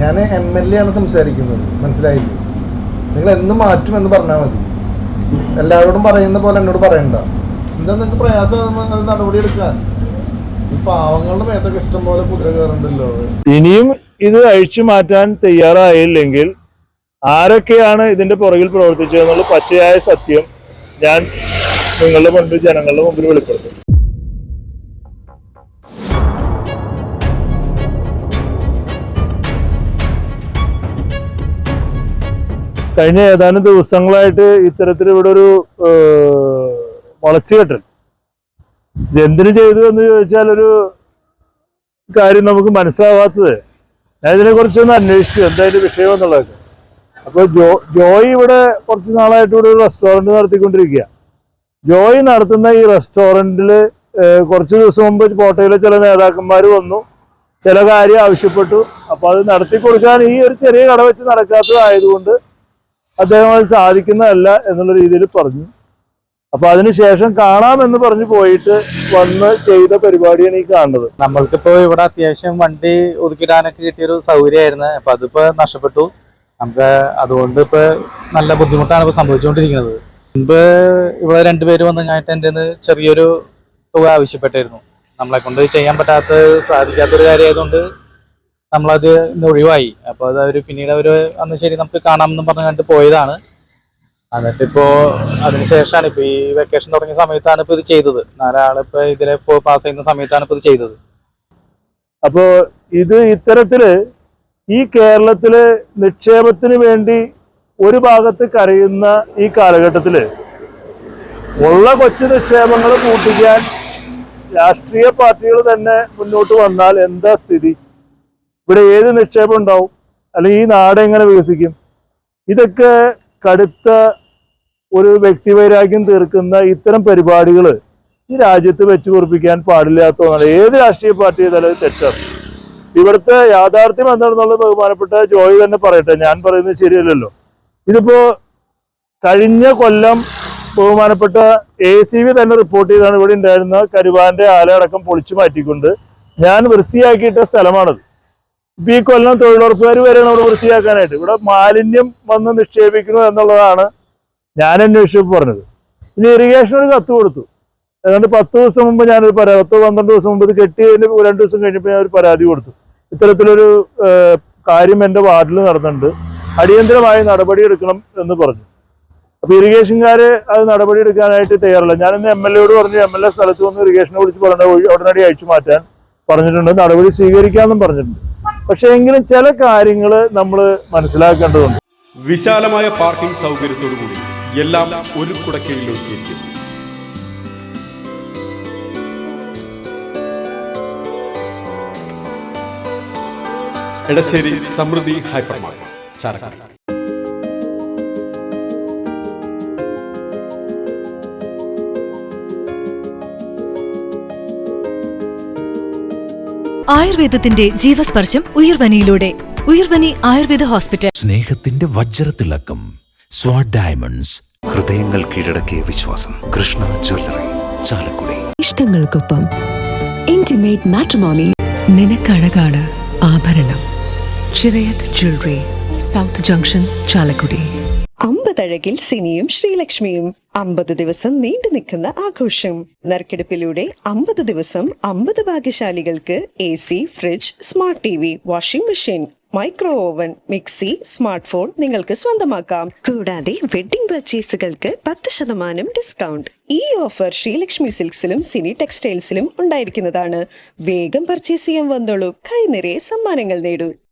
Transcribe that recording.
ഞാൻ M L A ആണ് സംസാരിക്കുന്നത്. മനസ്സിലായില്ലേ? നിങ്ങൾ എന്ന് മാറ്റുമെന്ന് പറഞ്ഞാൽ മതി. എല്ലാവരോടും പറയുന്ന പോലെ എന്നോട് പറയണ്ട. എന്താ നിങ്ങൾക്ക് പ്രയാസം നടപടി എടുക്കാൻ? ഈ പാവങ്ങളുടെ മേത്തൊക്കെ ഇഷ്ടം പോലെ കുതിര കയറുണ്ടല്ലോ. ഇനിയും ഇത് അഴിച്ചു മാറ്റാൻ തയ്യാറായില്ലെങ്കിൽ ആരൊക്കെയാണ് ഇതിന്റെ പുറകിൽ പ്രവർത്തിച്ചതെന്നുള്ള പച്ചയായ സത്യം ഞാൻ നിങ്ങളുടെ മുൻപിൽ ജനങ്ങളുടെ മുമ്പിൽ വെളിപ്പെടുത്തും. കഴിഞ്ഞ ഏതാനും ദിവസങ്ങളായിട്ട് ഇത്തരത്തിൽ ഇവിടെ ഒരു വളച്ചുകെട്ടൽ ഇത് എന്തിനു ചെയ്തു എന്ന് ചോദിച്ചാൽ ഒരു കാര്യം നമുക്ക് മനസ്സിലാവാത്തത്. ഞാൻ ഇതിനെ കുറിച്ച് ഒന്ന് അന്വേഷിച്ചു എന്തായാലും വിഷയം എന്നുള്ളത്. അപ്പോൾ ജോ ജോയി ഇവിടെ കുറച്ച് നാളായിട്ട് ഇവിടെ ഒരു റെസ്റ്റോറന്റ് നടത്തിക്കൊണ്ടിരിക്കുക. ജോയി നടത്തുന്ന ഈ റെസ്റ്റോറന്റിൽ കുറച്ച് ദിവസം മുമ്പ് കോട്ടയിലെ ചില നേതാക്കന്മാർ വന്നു. ചില കാര്യം ആവശ്യപ്പെട്ടു. അപ്പോൾ അത് നടത്തി കൊടുക്കാൻ ഈ ഒരു ചെറിയ കട വെച്ച് നടക്കാത്തതായതുകൊണ്ട് അദ്ദേഹം അത് സാധിക്കുന്നതല്ല എന്നുള്ള രീതിയിൽ പറഞ്ഞു. അപ്പൊ അതിനുശേഷം കാണാമെന്ന് പറഞ്ഞു പോയിട്ട് വന്ന് ചെയ്ത പരിപാടിയാണ് ഈ കാണുന്നത്. നമ്മൾക്കിപ്പോ ഇവിടെ അത്യാവശ്യം വണ്ടി ഒതുക്കിടാനൊക്കെ കിട്ടിയൊരു സൗകര്യമായിരുന്നു. അപ്പൊ അതിപ്പോ നഷ്ടപ്പെട്ടു. നമുക്ക് അതുകൊണ്ട് ഇപ്പൊ നല്ല ബുദ്ധിമുട്ടാണ് ഇപ്പൊ സംഭവിച്ചുകൊണ്ടിരിക്കുന്നത്. മുൻപ് ഇവിടെ രണ്ടുപേര് വന്ന് കഴിഞ്ഞിട്ട് എന്റെ ചെറിയൊരു തുക ആവശ്യപ്പെട്ടായിരുന്നു. നമ്മളെ കൊണ്ട് ചെയ്യാൻ പറ്റാത്ത സാധിക്കാത്തൊരു കാര്യമായതുകൊണ്ട് നമ്മളത് ഇന്ന് ഒഴിവായി. അപ്പോൾ അത് അവർ പിന്നീട് അവർ അന്ന് ശരി നമുക്ക് കാണാമെന്ന് പറഞ്ഞു കണ്ട് പോയതാണ്. എന്നിട്ടിപ്പോ അതിനുശേഷമാണ് ഇപ്പൊ ഈ വെക്കേഷൻ തുടങ്ങിയ സമയത്താണ് ഇപ്പൊ ഇത് ചെയ്തത്. നാലാളിപ്പോൾ ഇതിലെ പാസ് ചെയ്യുന്ന സമയത്താണ് ഇപ്പൊ ഇത് ചെയ്തത്. അപ്പോൾ ഇത് ഇത്തരത്തിൽ ഈ കേരളത്തിൽ നിക്ഷേപത്തിന് വേണ്ടി ഒരു ഭാഗത്ത് കരയുന്ന ഈ കാലഘട്ടത്തിൽ ഉള്ള കൊച്ചു നിക്ഷേപങ്ങൾ കൂട്ടിക്കാൻ രാഷ്ട്രീയ പാർട്ടികൾ തന്നെ മുന്നോട്ട് വന്നാൽ എന്താ സ്ഥിതി? ഇവിടെ ഏത് നിക്ഷേപം ഉണ്ടാവും? അല്ലെങ്കിൽ ഈ നാട് എങ്ങനെ വികസിക്കും? ഇതൊക്കെ കടുത്ത ഒരു വ്യക്തിവൈരാഗ്യം തീർക്കുന്ന ഇത്തരം പരിപാടികൾ ഈ രാജ്യത്ത് വെച്ച് കുറിപ്പിക്കാൻ പാടില്ലാത്ത ഒന്നാണ്. ഏത് രാഷ്ട്രീയ പാർട്ടി ചെയ്താലും തെറ്റാണ്. ഇവിടുത്തെ യാഥാർത്ഥ്യം എന്താണെന്നുള്ളത് ബഹുമാനപ്പെട്ട ജോയി തന്നെ പറയട്ടെ. ഞാൻ പറയുന്നത് ശരിയല്ലല്ലോ. ഇതിപ്പോ കഴിഞ്ഞ കൊല്ലം ബഹുമാനപ്പെട്ട എ സി വി തന്നെ റിപ്പോർട്ട് ചെയ്താണ്. ഇവിടെ ഉണ്ടായിരുന്ന കരുവാന്റെ ആലയടക്കം പൊളിച്ചു മാറ്റിക്കൊണ്ട് ഞാൻ വൃത്തിയാക്കിയിട്ട സ്ഥലമാണത്. ഈ കൊല്ലം തൊഴിലുറപ്പുകാർ വരെയാണ് അവിടെ വൃത്തിയാക്കാനായിട്ട്. ഇവിടെ മാലിന്യം വന്ന് നിക്ഷേപിക്കുന്നു എന്നുള്ളതാണ് ഞാൻ അന്വേഷിച്ചപ്പോൾ പറഞ്ഞത്. ഇനി ഇറിഗേഷൻ ഒരു കത്ത് കൊടുത്തു. ഏതാണ്ട് പത്ത് ദിവസം മുമ്പ് ഞാനൊരു പരാതി പത്ത് പന്ത്രണ്ട് ദിവസം മുമ്പ് ഇത് കെട്ടിയതിന് രണ്ട് ദിവസം കഴിഞ്ഞപ്പോൾ ഞാൻ ഒരു പരാതി കൊടുത്തു. ഇത്തരത്തിലൊരു കാര്യം എന്റെ വാർഡിൽ നടന്നിട്ടുണ്ട്. അടിയന്തരമായി നടപടി എടുക്കണം എന്ന് പറഞ്ഞു. അപ്പൊ ഇറിഗേഷൻകാർ അത് നടപടി എടുക്കാനായിട്ട് തയ്യാറല്ല. ഞാനിന്ന് എം എൽ എയോട് പറഞ്ഞു എം എൽ എ സ്ഥലത്ത് വന്ന് ഇറിഗേഷനെ വിളിച്ച് പറഞ്ഞ ഉടനടി അയച്ചു മാറ്റാൻ പറഞ്ഞിട്ടുണ്ട്. നടപടി സ്വീകരിക്കാമെന്നും പറഞ്ഞിട്ടുണ്ട്. പക്ഷെ എങ്കിലും ചില കാര്യങ്ങൾ നമ്മൾ മനസ്സിലാക്കേണ്ടതുണ്ട്. വിശാലമായ പാർക്കിംഗ് സൗകര്യത്തോടുകൂടി എല്ലാം ഒരു കുടക്കീഴിൽ ഒരുക്കിയിരിക്കുന്നു എടശ്ശേരി സമൃദ്ധി ഹൈപ്പർ മാർക്കറ്റ് ചാലക്കുടി ആയുർവേദത്തിന്റെ ജീവസ്പർശം ഉയർവനിയിലൂടെ. ഉയർവനി ആയുർവേദ ഹോസ്പിറ്റൽ. സ്നേഹത്തിന്റെ വജ്രത്തിളക്കം സ്വാഡ് ഡയമണ്ട്സ്. ഹൃദയങ്ങൾ കീഴടക്കിയ വിശ്വാസം. കൃഷ്ണ ജ്വല്ലറി ചാലക്കുടി. ഇഷ്ടങ്ങൾക്കൊപ്പം ഇന്റിമേറ്റ് മാട്രിമോണി നിനക്കഴകാണ് ആഭരണം. Chirayath jewellery south junction Chalakudy. അമ്പതഴകിൽ സിനിയും ശ്രീലക്ഷ്മിയും. അമ്പത് ദിവസം നീണ്ടു നിൽക്കുന്ന ആഘോഷം. നറുക്കെടുപ്പിലൂടെ അമ്പത് ദിവസം അമ്പത് ഭാഗ്യശാലികൾക്ക് A C fridge smart T V washing machine micro oven mixie smart phone നിങ്ങൾക്ക് സ്വന്തമാക്കാം. കൂടാതെ വെഡിംഗ് പർച്ചേസുകൾക്ക് പത്ത് ശതമാനം ഡിസ്കൗണ്ട്. ഈ ഓഫർ ശ്രീലക്ഷ്മി സിൽക്സിലും സിനി ടെക്സ്റ്റൈൽസിലും ഉണ്ടായിരിക്കുന്നതാണ്. വേഗം പർച്ചേസ് ചെയ്യാൻ വന്നോളൂ. കൈനിറയെ സമ്മാനങ്ങൾ നേടൂ.